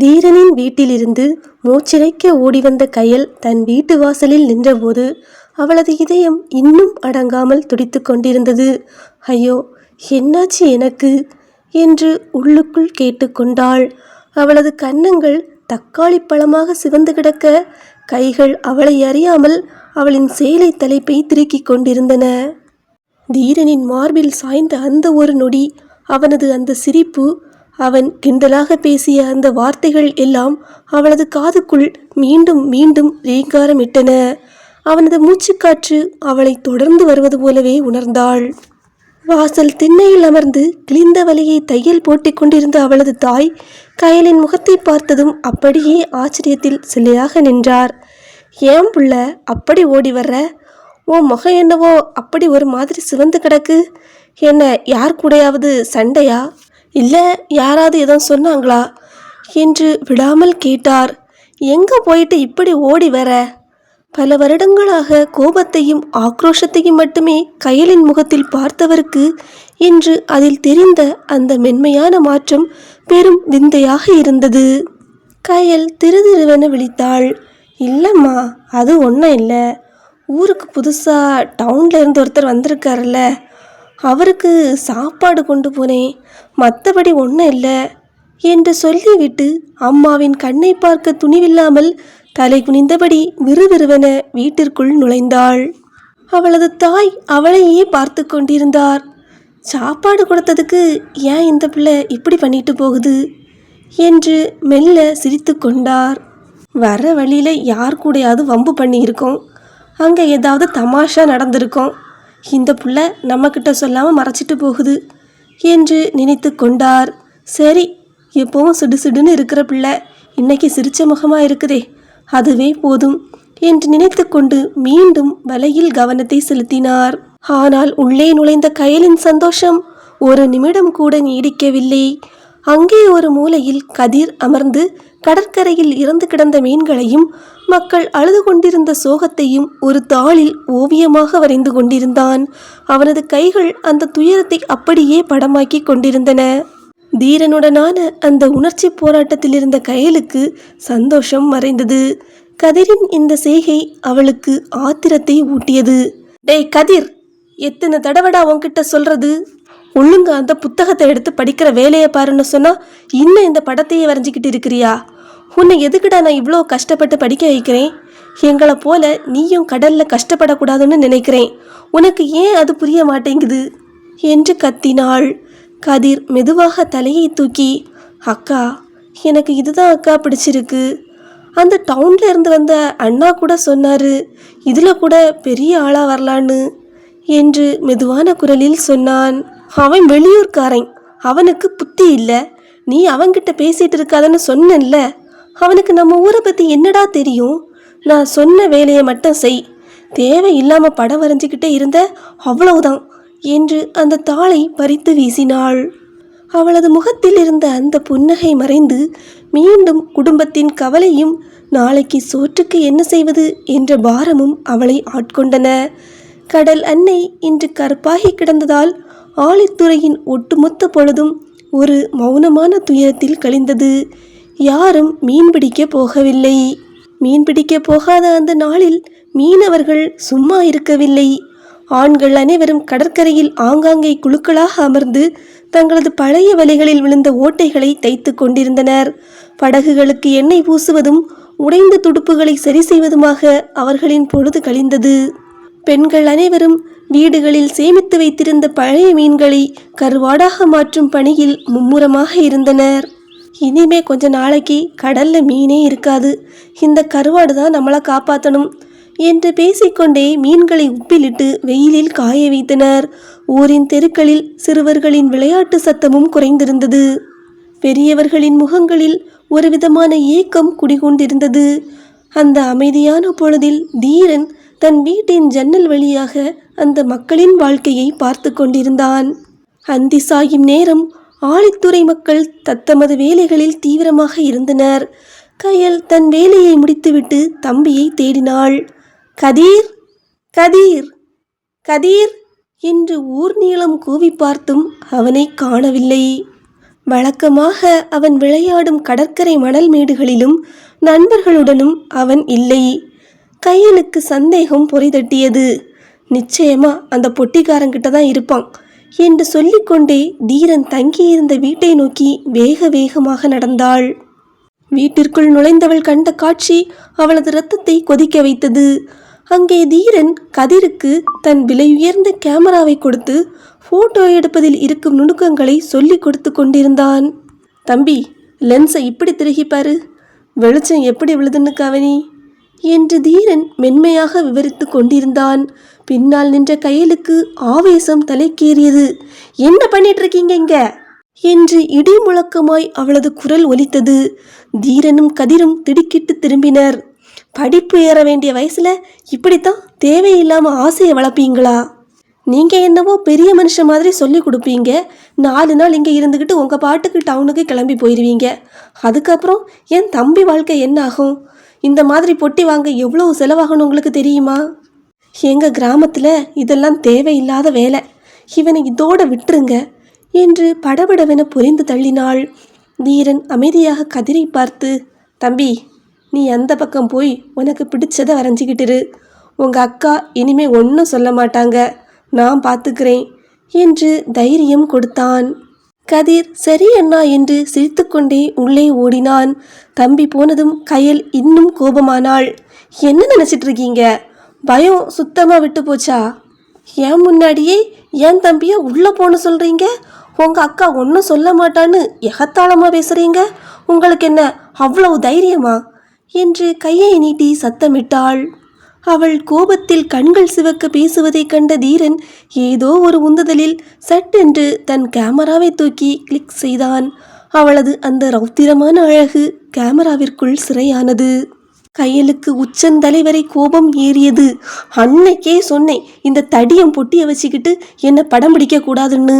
தீரனின் வீட்டிலிருந்து மூச்சிறைக்க ஓடி வந்த கயல் தன் வீட்டு வாசலில் நின்றபோது அவளது இதயம் இன்னும் அடங்காமல் துடித்து கொண்டிருந்தது. ஐயோ என்னாச்சு எனக்கு என்று உள்ளுக்குள் கேட்டுக்கொண்டாள் அவளது கன்னங்கள் தக்காளி பழமாக சிவந்து கிடக்க கைகள் அவளை அறியாமல் அவளின் சேலை தலைப்பை திருக்கிக் கொண்டிருந்தன. தீரனின் மார்பில் சாய்ந்த அந்த ஒரு நொடி அவனது அந்த சிரிப்பு அவன் கிண்டலாக பேசிய அந்த வார்த்தைகள் எல்லாம் அவளது காதுக்குள் மீண்டும் மீண்டும் ரீங்காரமிட்டன. அவனது மூச்சுக்காற்று அவளை தொடர்ந்து வருவது போலவே உணர்ந்தாள். வாசல் திண்ணையில் அமர்ந்து கிழிந்த வலியை தையல் போட்டி கொண்டிருந்த அவளது தாய் கயலின் முகத்தை பார்த்ததும் அப்படியே ஆச்சரியத்தில் சிலையாக நின்றார். ஏன் புள்ள அப்படி ஓடி வர்ற? உன் முகம் என்னவோ அப்படி ஒரு மாதிரி சிவந்து கிடக்கு. என்ன யார் கூடயாவது சண்டையா? இல்லை யாராவது எதுவும் சொன்னாங்களா? என்று விடாமல் கேட்டார். எங்கே போயிட்டு இப்படி ஓடி வர? பல வருடங்களாக கோபத்தையும் ஆக்ரோஷத்தையும் மட்டுமே கயலின் முகத்தில் பார்த்தவருக்கு இன்று அதில் தெரிந்த அந்த மென்மையான மாற்றம் பெரும் விந்தையாக இருந்தது. கயல் திருதிருவென விழித்தாள். இல்லைம்மா அது ஒன்றும் இல்லை. ஊருக்கு புதுசாக டவுனில் இருந்து ஒருத்தர் வந்திருக்காருல்ல. அவருக்கு சாப்பாடு கொண்டு போனேன். மற்றபடி ஒன்றும் இல்லை என்று சொல்லிவிட்டு அம்மாவின் கண்ணை பார்க்க துணிவில்லாமல் தலை குனிந்தபடி விறுவிறுவென வீட்டிற்குள் நுழைந்தாள். அவளது தாய் அவளையே பார்த்து கொண்டிருந்தார். சாப்பாடு கொடுத்ததுக்கு ஏன் இந்த பிள்ளை இப்படி பண்ணிட்டு போகுது என்று மெல்ல சிரித்து கொண்டார். வர வழியில் யார் கூடயாவது வம்பு பண்ணியிருக்கோம். அங்கே ஏதாவது தமாஷா நடந்திருக்கும். இந்த புள்ள நம்மக்கிட்ட சொல்லாமல் மறைச்சிட்டு போகுது என்று நினைத்து கொண்டார். சரி எப்பவும் சிடு சிடுன்னு இருக்கிற பிள்ளை இன்னைக்கு சிரிச்ச முகமாக இருக்குதே அதுவே போதும் என்று நினைத்து கொண்டு மீண்டும் வலையில் கவனத்தை செலுத்தினார். ஆனால் உள்ளே நுழைந்த கயலின் சந்தோஷம் ஒரு நிமிடம் கூட நீடிக்கவில்லை. அங்கே ஒரு மூலையில் கதிர் அமர்ந்து கடற்கரையில் இறந்து கிடந்த மீன்களையும் மக்கள் அழுது கொண்டிருந்த சோகத்தையும் ஒரு தாளில் ஓவியமாக வரைந்து கொண்டிருந்தான். அவனது கைகள் அந்த துயரத்தை அப்படியே படமாக்கி கொண்டிருந்தன. தீரனுடனான அந்த உணர்ச்சி போராட்டத்தில் இருந்த கயலுக்கு சந்தோஷம் மறைந்தது. கதிரின் இந்த செய்கை அவளுக்கு ஆத்திரத்தை ஊட்டியது. டேய் கதிர் எத்தனை தடவடா உன்கிட்ட சொல்றது? ஒழுங்கா அந்த புத்தகத்தை எடுத்து படிக்கிற வேலையை பாருன்னு சொன்னால் இன்னும் இந்த படத்தையே வரைஞ்சிக்கிட்டு இருக்கிறியா? உன்னை எதுக்குடா நான் இவ்வளோ கஷ்டப்பட்டு படிக்க வைக்கிறேன்? எங்களை போல நீயும் கடலில் கஷ்டப்படக்கூடாதுன்னு நினைக்கிறேன். உனக்கு ஏன் அது புரிய மாட்டேங்குது? என்று கத்தினாள். கதிர் மெதுவாக தலையை தூக்கி அக்கா எனக்கு இதுதான் அக்கா பிடிச்சிருக்கு. அந்த டவுனில் இருந்து வந்த அண்ணா கூட சொன்னார் இதில் கூட பெரிய ஆளாக வரலான்னு என்று மெதுவான குரலில் சொன்னான். அவன் வெளியூர்காரன். அவனுக்கு புத்தி இல்லை. நீ அவன்கிட்ட பேசிகிட்டு இருக்காதன்னு சொன்னேன்ல. அவனுக்கு நம்ம ஊரை பற்றி என்னடா தெரியும்? நான் சொன்ன வேலையை மட்டும் செய். தேவையில்லாம படம் வரைஞ்சிக்கிட்டே இருந்த அவ்வளவுதான் என்று அந்த தாளை பறித்து வீசினாள். அவளது முகத்தில் இருந்த அந்த புன்னகை மறைந்து மீண்டும் குடும்பத்தின் கவலையும் நாளைக்கு சோற்றுக்கு என்ன செய்வது என்ற பாரமும் அவளை ஆட்கொண்டன. கடல் அன்னை இன்று கருப்பாகி கிடந்ததால் ஆழித்துறையின் ஒட்டுமொத்த பொழுதும் ஒரு மௌனமான துயரத்தில் கழிந்தது. யாரும் மீன்பிடிக்க போகவில்லை. மீன்பிடிக்க போகாத அந்த நாளில் மீனவர்கள் சும்மா இருக்கவில்லை. ஆண்கள் அனைவரும் கடற்கரையில் ஆங்காங்கே குழுக்களாக அமர்ந்து தங்களது பழைய வலைகளில் விழுந்த ஓட்டைகளை தைத்து கொண்டிருந்தனர். படகுகளுக்கு எண்ணெய் பூசுவதும் உடைந்த துடுப்புகளை சரி செய்வதுமாக அவர்களின் பொழுது கழிந்தது. பெண்கள் அனைவரும் வீடுகளில் சேமித்து வைத்திருந்த பழைய மீன்களை கருவாடாக மாற்றும் பணியில் மும்முரமாக இருந்தனர். இனிமே கொஞ்ச நாளைக்கு கடல்ல மீனே இருக்காது. இந்த கருவாடு தான் நம்மளை காப்பாற்றணும் என்று பேசிக்கொண்டே மீன்களை உப்பிலிட்டு வெயிலில் காய வைத்தனர். ஊரின் தெருக்களில் சிறுவர்களின் விளையாட்டு சத்தமும் குறைந்திருந்தது. பெரியவர்களின் முகங்களில் ஒரு விதமான ஏக்கம் குடிகொண்டிருந்தது. அந்த அமைதியான பொழுதில் தீரன் தன் வீட்டின் ஜன்னல் வழியாக அந்த மக்களின் வாழ்க்கையை பார்த்து கொண்டிருந்தான். அந்தி சாயும் நேரம் ஆழித்துறை மக்கள் தத்தமது வேலைகளில் தீவிரமாக இருந்தனர். கயல் தன் வேலையை முடித்துவிட்டு தம்பியை தேடினாள். கதீர் கதீர் கதீர் என்று ஊர் நீளம் கூவி பார்த்தும் அவனை காணவில்லை. வழக்கமாக அவன் விளையாடும் கடற்கரை மணல் மேடுகளிலும் நண்பர்களுடனும் அவன் இல்லை. கையலுக்கு சந்தேகம் பொறிதட்டியது. நிச்சயமா அந்த பொட்டிக்காரங்கிட்ட தான் இருப்பான் என்று சொல்லிக்கொண்டே தீரன் தங்கியிருந்த வீட்டை நோக்கி வேக வேகமாக நடந்தாள். வீட்டிற்குள் நுழைந்தவள் கண்ட காட்சி அவளது ரத்தத்தை கொதிக்க வைத்தது. அங்கே தீரன் கதிருக்கு தன் விலையுயர்ந்த கேமராவை கொடுத்து ஃபோட்டோ எடுப்பதில் இருக்கும் நுணுக்கங்களை சொல்லிக் கொடுத்து கொண்டிருந்தான். தம்பி லென்ஸை இப்படி திருகிப்பாரு வெளிச்சம் எப்படி விழுதுன்னு கவனி. என்று தீரன் மென்மையாக விவரித்து கொண்டிருந்தான். பின்னால் நின்ற கையலுக்கு ஆவேசம் தலைக்கேறியது. என்ன பண்ணிட்டு இருக்கீங்க இங்க? என்று இடி முழக்கமாய் அவளது குரல் ஒலித்தது. தீரனும் கதிரும் திடுக்கிட்டு திரும்பினர். படிப்பு ஏற வேண்டிய வயசுல இப்படித்தான் தேவையில்லாம ஆசையை வளர்ப்பீங்களா? நீங்க என்னவோ பெரிய மனுஷன் மாதிரி சொல்லி கொடுப்பீங்க. நாலு நாள் இங்கே இருந்துக்கிட்டு உங்க பாட்டுக்கு டவுனுக்கு கிளம்பி போயிடுவீங்க அதுக்கப்புறம் என் தம்பி வாழ்க்கை என்ன ஆகும்? இந்த மாதிரி பொட்டி வாங்க எவ்வளவு செலவாகணும் உங்களுக்கு தெரியுமா? எங்கள் கிராமத்தில் இதெல்லாம் தேவையில்லாத வேலை. இவனை இதோட விட்டுருங்க என்று படபடவென புரிந்து தள்ளினாள். தீரன் அமைதியாக கதிரை பார்த்து தம்பி நீ அந்த பக்கம் போய் உனக்கு பிடிச்சதை வரைஞ்சிக்கிட்டுரு. உங்கள் அக்கா இனிமே ஒன்றும் சொல்ல மாட்டாங்க. நான் பார்த்துக்கிறேன் என்று தைரியம் கொடுத்தான். கதிர் சரி அண்ணா என்று சிரித்துக்கொண்டே உள்ளே ஓடினான். தம்பி போனதும் கயல் இன்னும் கோபமானாள். என்ன நினைச்சிட்டு இருக்கீங்க பயம் சுத்தமாக விட்டு போச்சா? ஏன் முன்னாடியே ஏன் தம்பியை உள்ளே போன சொல்கிறீங்க உங்கள் அக்கா ஒன்றும் சொல்ல மாட்டான்னு எகத்தாளமாக பேசுகிறீங்க உங்களுக்கு என்ன அவ்வளவு தைரியமா? என்று கையை நீட்டி சத்தமிட்டாள். அவள் கோபத்தில் கண்கள் சிவக்க பேசுவதைக் கண்ட தீரன் ஏதோ ஒரு உந்துதலில் சட்டென்று தன் கேமராவை தூக்கி கிளிக் செய்தான். அவளது அந்த ரௌத்திரமான அழகு கேமராவிற்குள் சிறையானது. கையலுக்கு உச்சந்தலை வரை கோபம் ஏறியது. அன்னைக்கே சொன்னேன் இந்த தடியம் பொட்டியை வச்சுக்கிட்டு என்னை படம் பிடிக்க கூடாதுன்னு.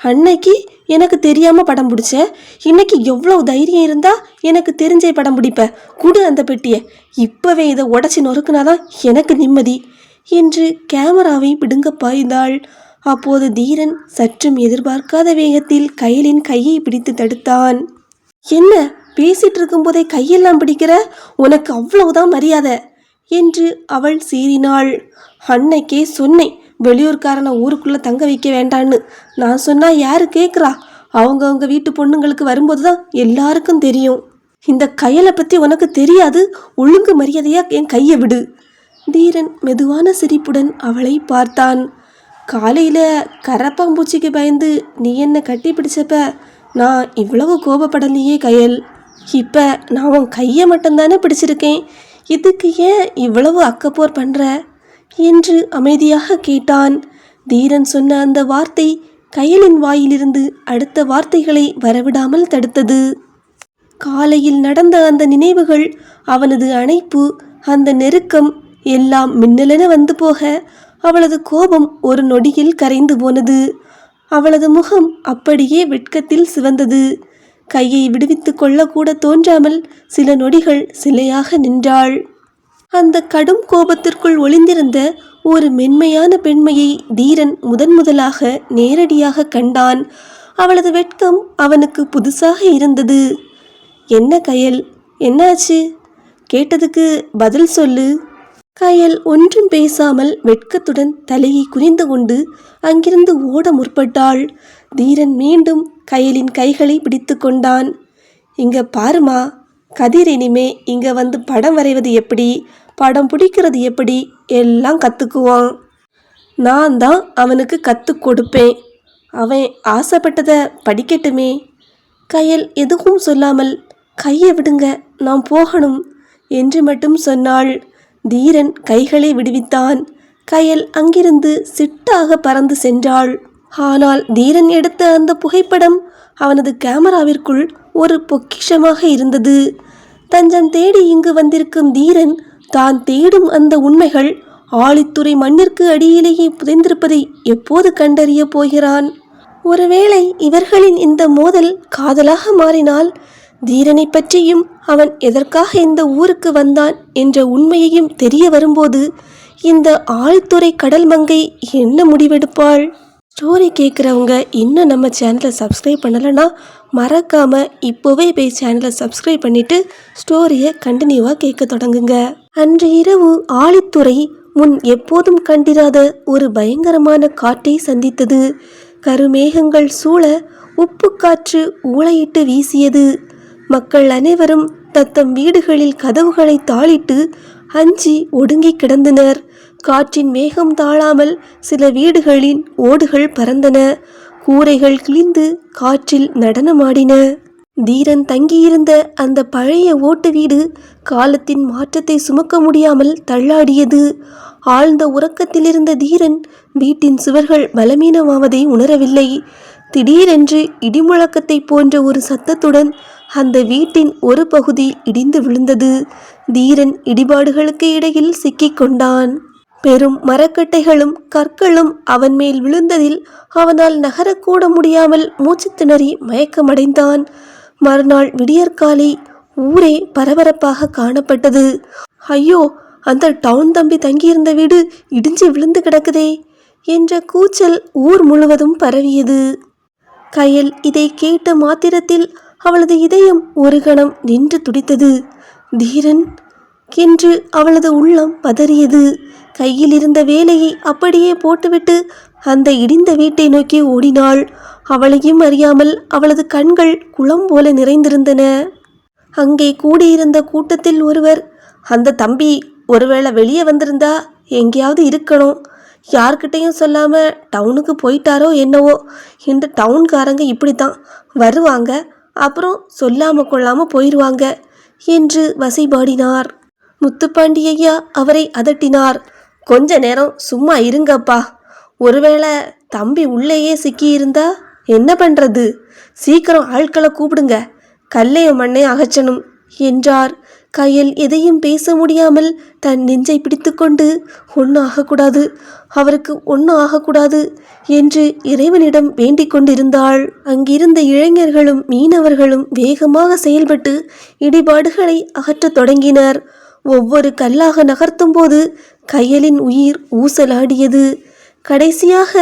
அன்னைக்கு எனக்கு தெரியாமல் படம் பிடிச்ச. இன்னைக்கு எவ்வளோ தைரியம் இருந்தால் எனக்கு தெரிஞ்சே படம் பிடிப்பேன் குடு அந்த பெட்டியை. இப்போவே இதை உடச்சி நொறுக்குனாதான் எனக்கு நிம்மதி. என்று கேமராவை பிடுங்க பாய்ந்தாள். அப்போது தீரன் சற்றும் எதிர்பார்க்காத வேகத்தில் கையலின் கையை பிடித்து தடுத்தான். என்ன? பேசிட்டு இருக்கும்போதே கையெல்லாம் பிடிக்கிற? உனக்கு அவ்வளவுதான் மரியாதை என்று அவள் சீறினாள். அன்னைக்கே சொன்னேன். வெளியூர்காரனை ஊருக்குள்ளே தங்க வைக்க வேண்டான்னு நான் சொன்னால் யார் கேட்குறா அவங்கவுங்க வீட்டு பொண்ணுங்களுக்கு வரும்போது தான் எல்லாருக்கும் தெரியும். இந்த கையலை பற்றி உனக்கு தெரியாது? ஒழுங்கு மரியாதையாக என் கையை விடு. தீரன் மெதுவான சிரிப்புடன் அவளை பார்த்தான். காலையில் கரப்பாம்பூச்சிக்கு பயந்து நீ என்னை கட்டி பிடிச்சப்ப நான் இவ்வளவு கோபப்படலையே கயல். இப்போ நான் உன் கையை மட்டும்தானே பிடிச்சிருக்கேன்? இதுக்கு ஏன் இவ்வளவு அக்கப்போர் பண்ணுற என்று அமைதியாக கேட்டான். தீரன் சொன்ன அந்த வார்த்தை கயலின் வாயிலிருந்து அடுத்த வார்த்தைகளை வரவிடாமல் தடுத்தது. காலையில் நடந்த அந்த நினைவுகள் அவனது அணைப்பு அந்த நெருக்கம் எல்லாம் மின்னலென வந்து போக அவளது கோபம் ஒரு நொடியில் கரைந்து போனது. அவளது முகம் அப்படியே வெட்கத்தில் சிவந்தது. கையை விடுவித்து கொள்ளக்கூட தோன்றாமல் சில நொடிகள் சிலையாக நின்றாள். அந்த கடும் கோபத்திற்குள் ஒளிந்திருந்த ஒரு மென்மையான பெண்மையை தீரன் முதன் முதலாக நேரடியாக கண்டான். அவளது வெட்கம் அவனுக்கு புதுசாக இருந்தது. என்ன கயல்? என்னாச்சு? கேட்டதுக்கு பதில் சொல்லு. கயல் ஒன்றும் பேசாமல் வெட்கத்துடன் தலையை குனிந்து கொண்டு அங்கிருந்து ஓட முற்பட்டாள். தீரன் மீண்டும் கயலின் கைகளை பிடித்து கொண்டான். இங்க பாருமா கதிர் இனிமே இங்கே வந்து படம் வரைவது எப்படி? படம் பிடிக்கிறது எப்படி? எல்லாம் கற்றுக்குவான் நான் தான் அவனுக்கு கற்றுக் கொடுப்பேன். அவன் ஆசைப்பட்டதை படிக்கட்டுமே. கயல் எதுவும் சொல்லாமல் கையை விடுங்க நான் போகணும் என்று மட்டும் சொன்னாள். தீரன் கைகளை விடுவித்தான். கயல் அங்கிருந்து சிட்டாக பறந்து சென்றாள். ஆனால் தீரன் எடுத்த அந்த புகைப்படம் அவனது கேமராவிற்குள் ஒரு பொக்கிஷமாக இருந்தது. தஞ்சம் தேடி இங்கு வந்திருக்கும் தீரன் தான் தேடும் அந்த உண்மைகள் ஆழித்துறை மண்ணிற்கு அடியிலேயே புதைந்திருப்பதை எப்போது கண்டறிய போகிறான்? ஒருவேளை இவர்களின் இந்த மோதல் காதலாக மாறினால் தீரனை பற்றியும் அவன் எதற்காக இந்த ஊருக்கு வந்தான் என்ற உண்மையையும் தெரிய வரும்போது இந்த ஆழ்துறை கடல் மங்கை என்ன முடிவெடுப்பாள்? ஸ்டோரி கேட்குறவங்க இன்னும் நம்ம சேனலை சப்ஸ்கிரைப் பண்ணலைன்னா மறக்காமல் இப்போவே போய் சேனலை சப்ஸ்கிரைப் பண்ணிட்டு ஸ்டோரியை கண்டினியூவாக கேட்க தொடங்குங்க. அன்று இரவு ஆழித்துறை முன் எப்போதும் கண்டிராத ஒரு பயங்கரமான காற்றை சந்தித்தது. கருமேகங்கள் சூழ உப்பு காற்று ஊளையிட்டு வீசியது. மக்கள் அனைவரும் தத்தம் வீடுகளில் கதவுகளை தாளிட்டு அஞ்சி ஒடுங்கி கிடந்தனர். காற்றின் வேகம் தாழாமல் சில வீடுகளின் ஓடுகள் பறந்தன. கூரைகள் கிழிந்து காற்றில் நடனமாடின. தீரன் தங்கியிருந்த அந்த பழைய ஓட்டு வீடு காலத்தின் மாற்றத்தை சுமக்க முடியாமல் தள்ளாடியது. ஆழ்ந்த உறக்கத்திலிருந்த தீரன் வீட்டின் சுவர்கள் பலவீனமாவதை உணரவில்லை. திடீரென்று இடிமுழக்கத்தை போன்ற ஒரு சத்தத்துடன் அந்த வீட்டின் ஒரு பகுதி இடிந்து விழுந்தது. தீரன் இடிபாடுகளுக்கு இடையில் சிக்கிக் கொண்டான். பெரும் மரக்கட்டைகளும் கற்களும் அவன் மேல் விழுந்ததில் அவனால் நகரக்கூட முடியாமல் மூச்சு திணறி மயக்கமடைந்தான். மறுநாள் விடியற்காலை ஊரே பரபரப்பாக காணப்பட்டது. ஐயோ அந்த டவுன் தம்பி தங்கியிருந்த வீடு இடிஞ்சு விழுந்து கிடக்குதே என்ற கூச்சல் ஊர் முழுவதும் பரவியது. கயல் இதை கேட்ட மாத்திரத்தில் அவளது இதயம் ஒரு கணம் நின்று துடித்தது. தீரன்! என்று அவளது உள்ளம் பதறியது. கையில் இருந்த வேலையை அப்படியே போட்டுவிட்டு அந்த இடிந்த வீட்டை நோக்கி ஓடினாள். அவளையும் அறியாமல் அவளது கண்கள் குளம் போல நிறைந்திருந்தன. அங்கே கூடியிருந்த கூட்டத்தில் ஒருவர் அந்த தம்பி ஒருவேளை வெளியே வந்திருந்தா எங்கேயாவது இருக்கணும். யார்கிட்டையும் சொல்லாம டவுனுக்கு போயிட்டாரோ என்னவோ. இந்த டவுன்காரங்க இப்படித்தான். வருவாங்க அப்புறம் சொல்லாம கொள்ளாம போயிடுவாங்க என்று வசைபாடினார். முத்துப்பாண்டி ஐயா அவரை அதட்டினார். கொஞ்ச நேரம் சும்மா இருங்கப்பா. ஒருவேளை தம்பி உள்ளேயே சிக்கியிருந்தா என்ன பண்ணுறது சீக்கிரம் ஆட்களை கூப்பிடுங்க. கல்லைய மண்ணை அகற்றணும் என்றார். கையில் எதையும் பேச முடியாமல் தன் நெஞ்சை பிடித்துக்கொண்டு ஒன்றும் ஆகக்கூடாது. அவருக்கு ஒன்றும் ஆகக்கூடாது என்று இறைவனிடம் வேண்டிக் கொண்டிருந்தாள். அங்கிருந்த இளைஞர்களும் மீனவர்களும் வேகமாக செயல்பட்டு இடிபாடுகளை அகற்றத் தொடங்கினர். ஒவ்வொரு கல்லாக நகர்த்தும்போது கையலின் உயிர் ஊசலாடியது. கடைசியாக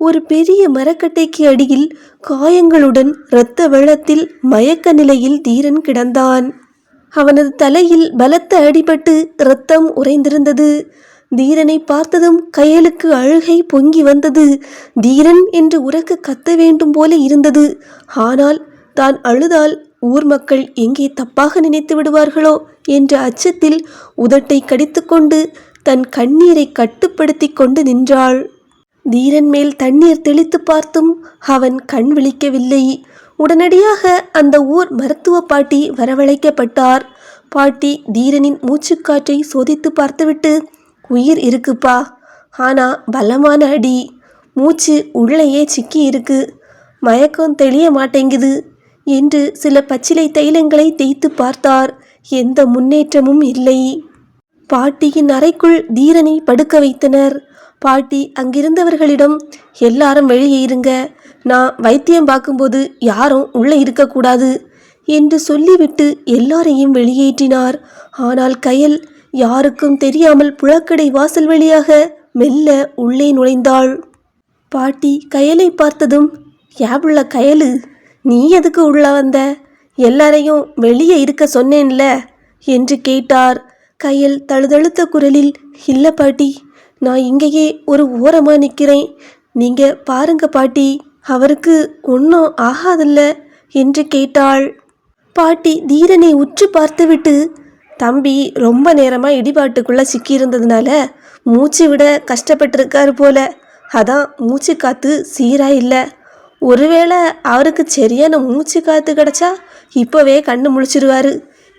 ஒரு பெரிய மரக்கட்டைக்கு அடியில் காயங்களுடன் இரத்த வெள்ளத்தில் மயக்க நிலையில் தீரன் கிடந்தான். அவனது தலையில் பலத்த அடிபட்டு இரத்தம் உறைந்திருந்தது. தீரனை பார்த்ததும் கையலுக்கு அழுகை பொங்கி வந்தது. தீரன் என்று உறக்க கத்த வேண்டும் போல இருந்தது. ஆனால் தான் அழுதால் ஊர் மக்கள் எங்கே தப்பாக நினைத்து விடுவார்களோ என்ற அச்சத்தில் உதட்டை கடித்துக்கொண்டு தன் கண்ணீரை கட்டுப்படுத்தி கொண்டு நின்றாள். தீரன் மேல் தண்ணீர் தெளித்து பார்த்தும் அவன் கண் விழிக்கவில்லை. உடனடியாக அந்த ஊர் மருத்துவ பாட்டி வரவழைக்கப்பட்டார். பாட்டி தீரனின் மூச்சுக்காற்றை சோதித்து பார்த்துவிட்டு உயிர் இருக்குப்பா. ஆனா பலமான அடி. மூச்சு உள்ளேயே சிக்கி இருக்கு மயக்கம் தெளிய மாட்டேங்குது. என்று சில பச்சிலை தைலங்களை தேய்த்து பார்த்தார். எந்த முன்னேற்றமும் இல்லை. பாட்டியின் அறைக்குள் தீரனை படுக்க வைத்தனர். பாட்டி அங்கிருந்தவர்களிடம் எல்லாரும் வெளியே இருங்க. நான் வைத்தியம் பார்க்கும்போது யாரும் உள்ளே இருக்கக்கூடாது என்று சொல்லிவிட்டு எல்லாரையும் வெளியேற்றினார். ஆனால் கயல் யாருக்கும் தெரியாமல் புழக்கடை வாசல் வழியாக மெல்ல உள்ளே நுழைந்தாள். பாட்டி கயலை பார்த்ததும் யாபுள்ள கயலு? நீ எதுக்கு உள்ள வந்த? எல்லாரையும் வெளியே இருக்க சொன்னேன்ல? என்று கேட்டார். கையில் தழுதழுத்த குரலில் இல்ல பாட்டி நான் இங்கேயே ஒரு ஓரமாக நிற்கிறேன் நீங்க பாருங்க பாட்டி அவருக்கு ஒன்றும் ஆகாதில்ல? என்று கேட்டாள். பாட்டி தீரனை உற்று பார்த்துவிட்டு தம்பி ரொம்ப நேரமாக இடிபாட்டுக்குள்ளே சிக்கியிருந்ததுனால மூச்சு விட கஷ்டப்பட்டிருக்காரு போல. அதான் மூச்சு காற்று சீராக இல்லை ஒருவேளை அவருக்கு சரியான மூச்சு காத்து கிடச்சா இப்போவே கண்ணு முழிச்சிருவாரு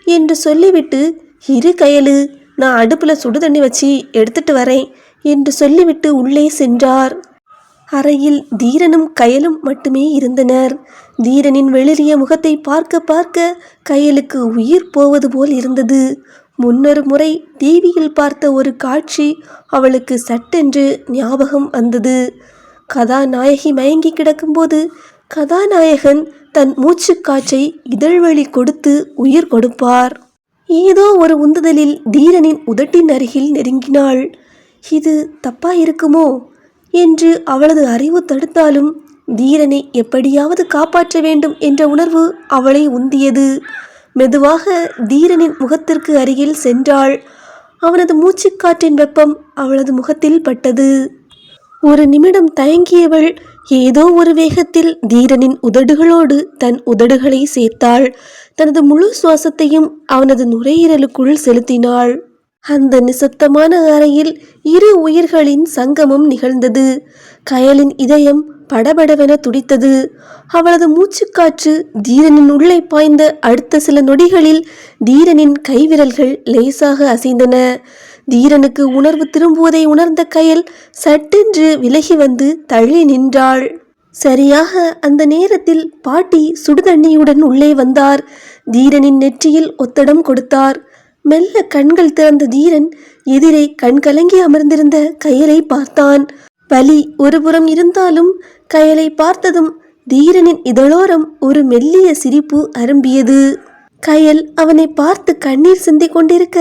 என்று சொல்லிவிட்டு இரு கையலு நான் அடுப்பில் சுடு தண்ணி வச்சு எடுத்துட்டு வரேன் என்று சொல்லிவிட்டு உள்ளே சென்றார். அறையில் தீரனும் கயலும் மட்டுமே இருந்தனர். தீரனின் வெளிரிய முகத்தை பார்க்க பார்க்க கயலுக்கு உயிர் போவது போல் இருந்தது. முன்னொரு முறை டிவியில் பார்த்த ஒரு காட்சி அவளுக்கு சட்டென்று ஞாபகம் வந்தது. கதாநாயகி மயங்கி கிடக்கும்போது கதாநாயகன் தன் மூச்சுக்காற்றை இதழ்வழி கொடுத்து உயிர் கொடுப்பார். ஏதோ ஒரு உந்துதலில் தீரனின் உதட்டின் அருகில் நெருங்கினாள். இது தப்பா இருக்குமோ என்று அவளது அறிவு தடுத்தாலும் தீரனை எப்படியாவது காப்பாற்ற வேண்டும் என்ற உணர்வு அவளை உந்தியது. மெதுவாக தீரனின் முகத்திற்கு அருகில் சென்றாள். அவனது மூச்சுக்காற்றின் வெப்பம் அவளது முகத்தில் பட்டது. ஒரு நிமிடம் தயங்கியவள் ஏதோ ஒரு வேகத்தில் தீரனின் உதடுகளோடு தன் உதடுகளை சேர்த்தாள். தனது முழு சுவாசத்தையும் அவனது நுரையீரலுக்குள் செலுத்தினாள். அந்த நிசப்தமான அறையில் இரு உயிர்களின் சங்கமம் நிகழ்ந்தது. கயலின் இதயம் படபடவென துடித்தது. அவளது மூச்சுக்காற்று தீரனின் உள்ளே பாய்ந்த அடுத்த சில நொடிகளில் தீரனின் கைவிரல்கள் லேசாக அசைந்தன. தீரனுக்கு உணர்வு திரும்புவதை உணர்ந்த கயல் சட்டென்று விலகி வந்து தள்ளி நின்றாள். சரியாக அந்த நேரத்தில் பாட்டி சுடுதண்ணியுடன் உள்ளே வந்தார். தீரனின் நெற்றியில் ஒத்தடம் கொடுத்தார். மெல்ல கண்கள் திறந்த தீரன் எதிரே கண்கலங்கி அமர்ந்திருந்த கயலை பார்த்தான். வலி ஒருபுறம் இருந்தாலும் கயலை பார்த்ததும் தீரனின் இதழோரம் ஒரு மெல்லிய சிரிப்பு அரும்பியது. கயல் அவனை பார்த்து கண்ணீர் சிந்திக் கொண்டிருக்க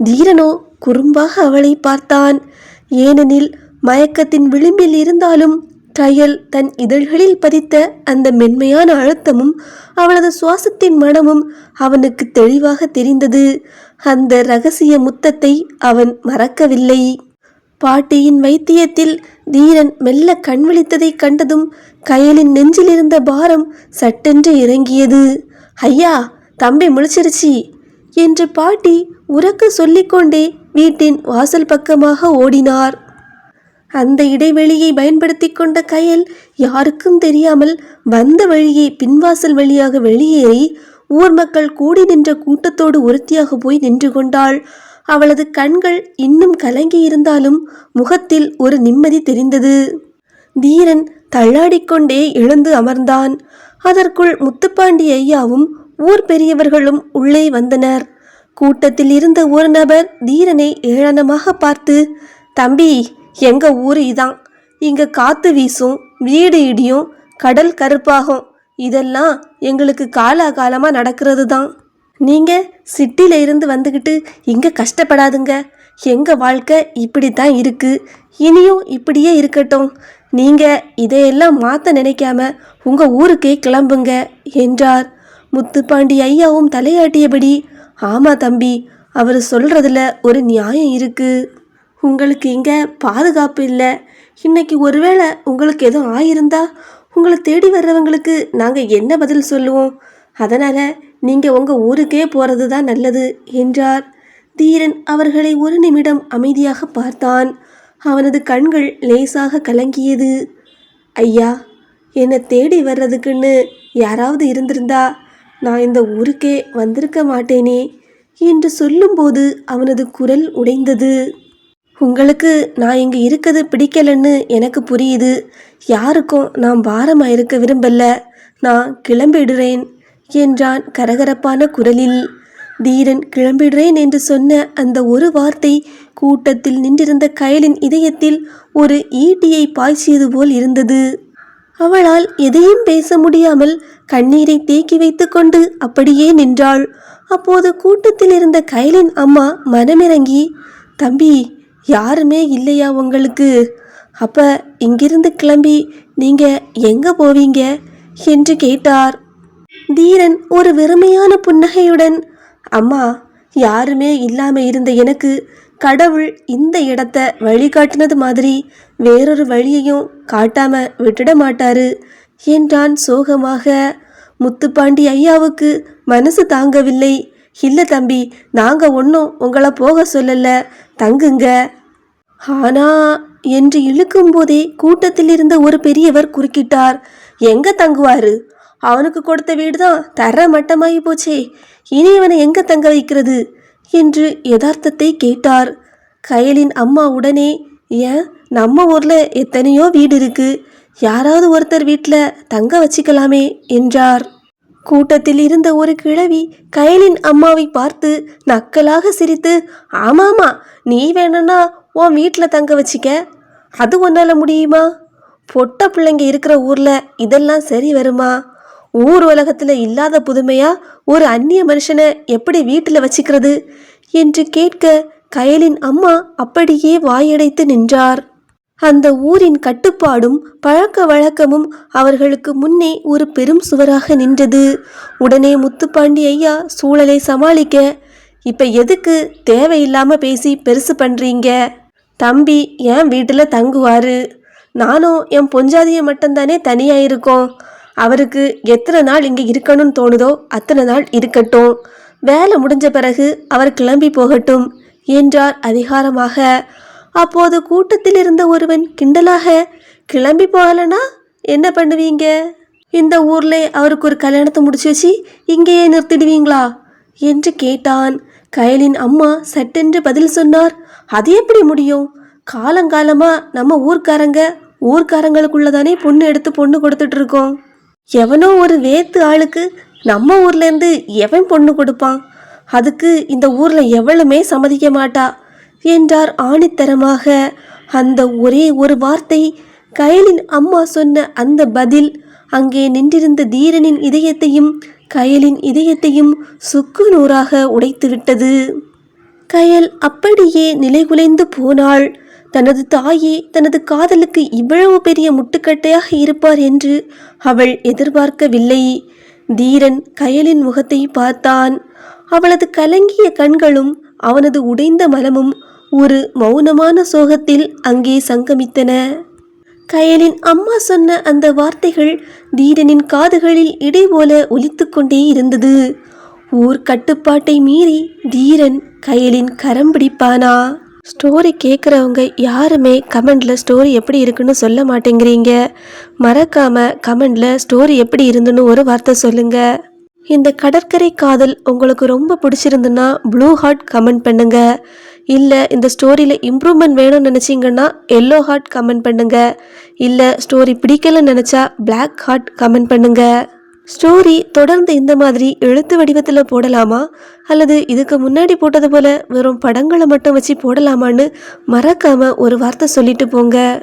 தீரனோ குறும்பாக அவளை பார்த்தான். ஏனெனில் மயக்கத்தின் விளிம்பில் இருந்தாலும் கயல் தன் இதழ்களில் பதித்த அந்த மென்மையான அழுத்தமும் அவளது சுவாசத்தின் மனமும் அவனுக்கு தெளிவாக தெரிந்தது. அந்த ரகசிய முத்தத்தை அவன் மறக்கவில்லை. பாட்டியின் வைத்தியத்தில் தீரன் மெல்ல கண் விழித்ததைக் கண்டதும் கயலின் நெஞ்சில் இருந்த பாரம் சட்டென்று இறங்கியது. ஐயா தம்பி முழிச்சிருச்சி என்று பாட்டி உறக்க சொல்லிக்கொண்டே வீட்டின் வாசல் பக்கமாக ஓடினார். அந்த இடைவெளியை பயன்படுத்தி கொண்ட கயல் யாருக்கும் தெரியாமல் வந்த வழியே பின்வாசல் வழியாக வெளியேறி ஊர் மக்கள் கூடி நின்ற கூட்டத்தோடு ஒருத்தியாக போய் நின்று கொண்டாள். அவளது கண்கள் இன்னும் கலங்கி இருந்தாலும் முகத்தில் ஒரு நிம்மதி தெரிந்தது. தீரன் தள்ளாடிக்கொண்டே எழுந்து அமர்ந்தான். அதற்குள் முத்துப்பாண்டி ஐயாவும் ஊர் பெரியவர்களும் உள்ளே வந்தனர். கூட்டத்தில் இருந்த ஒரு நபர் தீரனை ஏளனமாக பார்த்து தம்பி எங்க ஊர் இதான். இங்க காத்து வீசும் வீடு இடியும் கடல் கருப்பாகும். இதெல்லாம் எங்களுக்கு காலாகாலமாக நடக்கிறது தான் நீங்க சிட்டில இருந்து வந்துக்கிட்டு இங்க கஷ்டப்படாதுங்க. எங்க வாழ்க்கை இப்படி தான் இருக்கு. இனியும் இப்படியே இருக்கட்டும். நீங்க இதையெல்லாம் மாற்ற நினைக்காம உங்க ஊருக்கே கிளம்புங்க என்றார். முத்துப்பாண்டி ஐயாவும் தலையாட்டியபடி ஆமாம் தம்பி அவர் சொல்கிறதுல ஒரு நியாயம் இருக்குது உங்களுக்கு இங்கே பாதுகாப்பு இல்லை. இன்னைக்கு ஒருவேளை உங்களுக்கு எதுவும் ஆயிருந்தா உங்களை தேடி வர்றவங்களுக்கு நாங்கள் என்ன பதில் சொல்லுவோம்? அதனால் நீங்கள் உங்கள் ஊருக்கே போகிறது தான் நல்லது என்றார். தீரன் அவர்களை ஒரு நிமிடம் அமைதியாக பார்த்தான். அவனது கண்கள் லேசாக கலங்கியது. ஐயா என்னை தேடி வர்றதுக்குன்னு யாராவது இருந்திருந்தா நான் இந்த ஊருக்கே வந்திருக்க மாட்டேனே என்று சொல்லும்போது அவனது குரல் உடைந்தது. உங்களுக்கு நான் இங்கே இருக்கிறது பிடிக்கலன்னு எனக்கு புரியுது. யாருக்கும் நான் பாரமாக இருக்க விரும்பல. நான் கிளம்பிடுறேன் என்றான் கரகரப்பான குரலில். தீரன் கிளம்பிடுறேன் என்று சொன்ன அந்த ஒரு வார்த்தை கூட்டத்தில் நின்றிருந்த கயலின் இதயத்தில் ஒரு ஈட்டியை பாய்ச்சியது போல் இருந்தது. அவளால் எதையும் பேச முடியாமல் கண்ணீரை தேக்கி வைத்துக்கொண்டு அப்படியே நின்றாள். அப்போது கூட்டத்தில் இருந்த கயலின் அம்மா மனமிறங்கி தம்பி யாருமே இல்லையா உங்களுக்கு? அப்ப இங்கிருந்து கிளம்பி நீங்க எங்க போவீங்க? என்று கேட்டார். தீரன் ஒரு வெறுமையான புன்னகையுடன் அம்மா யாருமே இல்லாம இருந்த எனக்கு கடவுள் இந்த இடத்த வழிகாட்டினது மாதிரி வேறொரு வழியையும் காட்டாம விட்டுட மாட்டாரு என்றான் சோகமாக. முத்துப்பாண்டி ஐயாவுக்கு மனசு தாங்கவில்லை. இல்ல தம்பி நாங்க ஒன்றும் உங்களை போக சொல்லல. தங்குங்க. ஆனா என்று இழுக்கும் போதே கூட்டத்தில் இருந்த ஒரு பெரியவர் குறுக்கிட்டார். எங்க தங்குவாரு? அவனுக்கு கொடுத்த வீடு தான் தர மட்டமாகி போச்சே. இனி இவனை எங்க தங்க வைக்கிறது? என்று யதார்த்தத்தை கேட்டார். கயலின் அம்மா உடனே ஏன்? நம்ம ஊர்ல எத்தனையோ வீடு இருக்கு. யாராவது ஒருத்தர் வீட்டில் தங்க வச்சுக்கலாமே என்றார். கூட்டத்தில் இருந்த ஒரு கிழவி கயலின் அம்மாவை பார்த்து நக்கலாக சிரித்து ஆமாமா நீ வேணும்னா உன் வீட்டில் தங்க வச்சிக்க. அது உன்னால் முடியுமா? பொட்ட பிள்ளைங்க இருக்கிற ஊரில் இதெல்லாம் சரி வருமா? ஊர் உலகத்தில் இல்லாத புதுமையா ஒரு அந்நிய மனுஷனை எப்படி வீட்டில் வச்சுக்கிறது? என்று கேட்க கயலின் அம்மா அப்படியே வாயடைத்து நின்றார். அந்த ஊரின் கட்டுப்பாடும் பழக்க வழக்கமும் அவர்களுக்கு முன்னே ஒரு பெரும் சுவராக நின்றது. உடனே முத்துப்பாண்டி ஐயா சூழலை சமாளிக்க இப்ப எதுக்கு தேவையில்லாம பேசி பெருசு பண்றீங்க? தம்பி என் வீட்டில் தங்குவாரு. நானும் என் பொஞ்சாதியை மட்டும்தானே தனியாக இருக்கோம். அவருக்கு எத்தனை நாள் இங்கே இருக்கணும்னு தோணுதோ அத்தனை நாள் இருக்கட்டும். வேலை முடிஞ்ச பிறகு அவர் கிளம்பி போகட்டும் என்றார் அதிகாரமாக. அப்போது கூட்டத்தில் இருந்த ஒருவன் கிண்டலாக கிளம்பி போகலனா என்ன பண்ணுவீங்க? இந்த ஊர்ல அவருக்கு ஒரு கல்யாணத்தை முடிச்சு வச்சு இங்கேயே நிறுத்திடுவீங்களா? என்று கேட்டான். கயலின் அம்மா சட்டென்று பதில் சொன்னார். அது எப்படி முடியும்? காலங்காலமாக நம்ம ஊர்க்காரங்க ஊர்க்காரங்களுக்குள்ளதானே பொண்ணு எடுத்து பொண்ணு கொடுத்துட்ருக்கோம் எவனோ ஒரு வேத்து ஆளுக்கு நம்ம ஊர்லேருந்து எவன் பொண்ணு கொடுப்பான்? அதுக்கு இந்த ஊரில் எவளுமே சம்மதிக்க மாட்டா என்றார் ஆணித்தரமாக. அந்த ஒரே ஒரு வார்த்தை கயலின் அம்மா சொன்ன அந்த பதில் அங்கே நின்றிருந்த தீரனின் இதயத்தையும் கயலின் இதயத்தையும் சுக்கு நூறாக உடைத்துவிட்டது. கயல் அப்படியே நிலைகுலைந்து போனாள். தனது தாயே தனது காதலுக்கு இவ்வளவு பெரிய முட்டுக்கட்டையாக இருப்பார் என்று அவள் எதிர்பார்க்கவில்லை. தீரன் கயலின் முகத்தை பார்த்தான். அவளது கலங்கிய கண்களும் அவனது உடைந்த மனமும் ஒரு மௌனமான சோகத்தில் அங்கே சங்கமித்தன. கயலின் அம்மா சொன்ன அந்த வார்த்தைகள் தீரனின் காதுகளில் இடை போல ஒலித்து கொண்டே இருந்தது. ஊர் கட்டுப்பாட்டை மீறி தீரன் கயலின் கரம் பிடிப்பானா? ஸ்டோரி கேட்குறவங்க யாருமே கமெண்டில் ஸ்டோரி எப்படி இருக்குன்னு சொல்ல மாட்டேங்கிறீங்க. மறக்காமல் கமெண்டில் ஸ்டோரி எப்படி இருந்துன்னு ஒரு வார்த்தை சொல்லுங்கள் இந்த கடற்கரை காதல் உங்களுக்கு ரொம்ப பிடிச்சிருந்துன்னா ப்ளூ ஹார்ட் கமெண்ட் பண்ணுங்க. இல்லை இந்த ஸ்டோரியில் இம்ப்ரூவ்மெண்ட் வேணும்னு நினச்சிங்கன்னா எல்லோ ஹார்ட் கமெண்ட் பண்ணுங்க. இல்லை ஸ்டோரி பிடிக்கலன்னு நினச்சா பிளாக் ஹார்ட் கமெண்ட் பண்ணுங்கள் ஸ்டோரி தொடர்ந்து இந்த மாதிரி எழுத்து வடிவத்தில் போடலாமா? அல்லது இதுக்கு முன்னாடி போட்டது போல் வெறும் படங்களை மட்டும் வச்சு போடலாமான்னு மறக்காமல் ஒரு வார்த்தை சொல்லிட்டு போங்க.